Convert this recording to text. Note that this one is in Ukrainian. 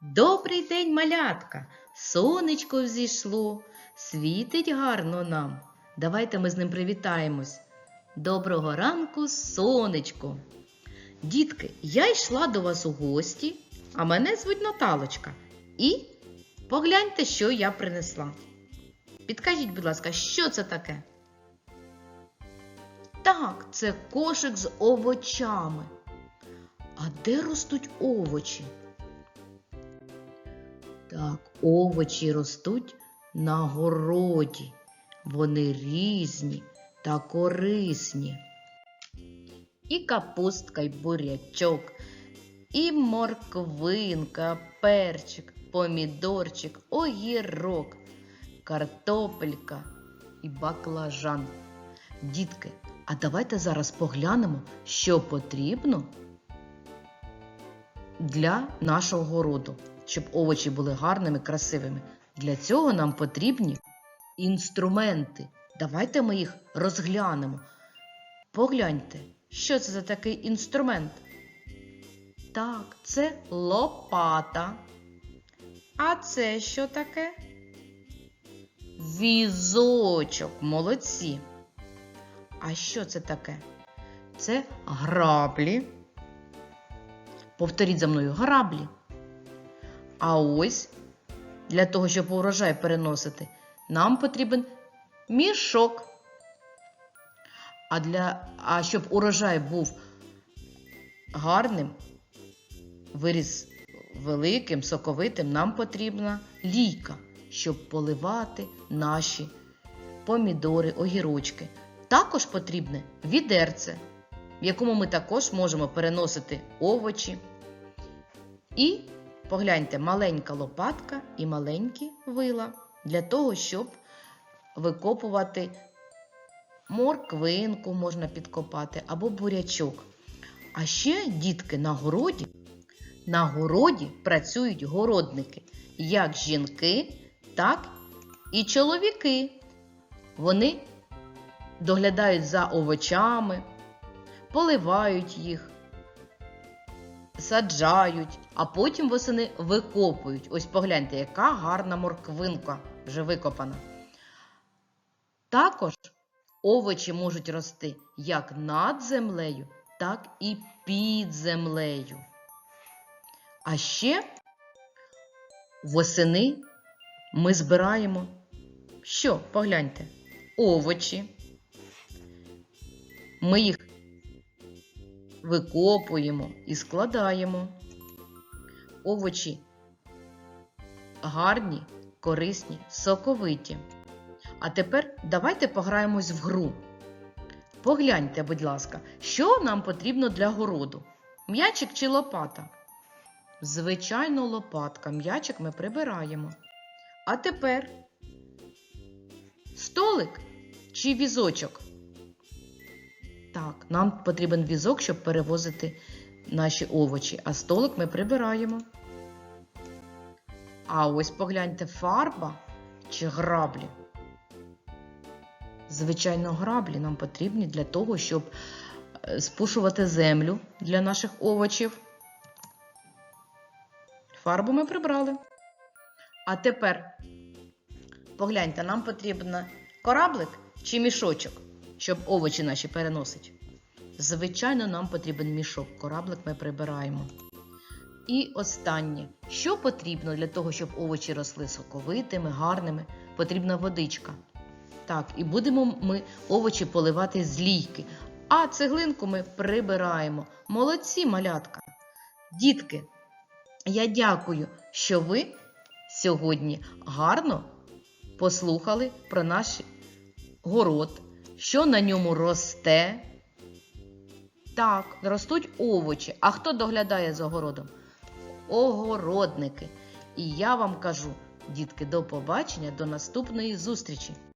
Добрий день, малятка! Сонечко взійшло, світить гарно нам. Давайте ми з ним привітаємось. Доброго ранку, сонечко! Дітки, я йшла до вас у гості, а мене звуть Наталочка. І погляньте, що я принесла. Підкажіть, будь ласка, що це таке? Так, це кошик з овочами. А де ростуть овочі? Так, овочі ростуть на городі. Вони різні та корисні. І капустка, і бурячок, і морквинка, перчик, помідорчик, огірок, картопелька і баклажан. Дітки, а давайте зараз поглянемо, що потрібно для нашого городу, щоб овочі були гарними, красивими. Для цього нам потрібні інструменти. Давайте ми їх розглянемо. Погляньте, що це за такий інструмент? Так, це лопата. А це що таке? Візочок, молодці. А що це таке? Це граблі. Повторіть за мною граблі. А ось для того, щоб урожай переносити, нам потрібен мішок. А, для, а щоб урожай був гарним, виріс великим, соковитим, нам потрібна лійка, щоб поливати наші помідори, огірочки. Також потрібне відерце, в якому ми також можемо переносити овочі. І погляньте, маленька лопатка і маленькі вила для того, щоб викопувати морквинку можна підкопати або бурячок. А ще дітки на городі, на городі працюють городники, як жінки, так і чоловіки. Вони доглядають за овочами, поливають їх, саджають, а потім восени викопують. Ось погляньте, яка гарна морквинка вже викопана. Також овочі можуть рости як над землею, так і під землею. А ще восени ми збираємо що? Погляньте, овочі. Ми їх викопуємо і складаємо. Овочі гарні, корисні, соковиті. А тепер давайте пограємось в гру. Погляньте, будь ласка, що нам потрібно для городу? М'ячик чи лопата? Звичайно, лопатка. М'ячик ми прибираємо. А тепер столик чи візочок? Так, нам потрібен візок, щоб перевозити наші овочі, а столик ми прибираємо. А ось погляньте, фарба чи граблі. Звичайно, граблі нам потрібні для того, щоб е, спушувати землю для наших овочів. Фарбу ми прибрали. А тепер погляньте, нам потрібен кораблик чи мішочок, щоб овочі наші переносить. Звичайно, нам потрібен мішок. Кораблик ми прибираємо. І останнє, що потрібно для того, щоб овочі росли соковитими, гарними, потрібна водичка. Так, і будемо ми овочі поливати з лійки. А цеглинку ми прибираємо. Молодці, малятка. Дітки, я дякую, що ви сьогодні гарно послухали про наш город, що на ньому росте. Так, ростуть овочі. А хто доглядає за огородом? Огородники. І я вам кажу, дітки, до побачення, до наступної зустрічі!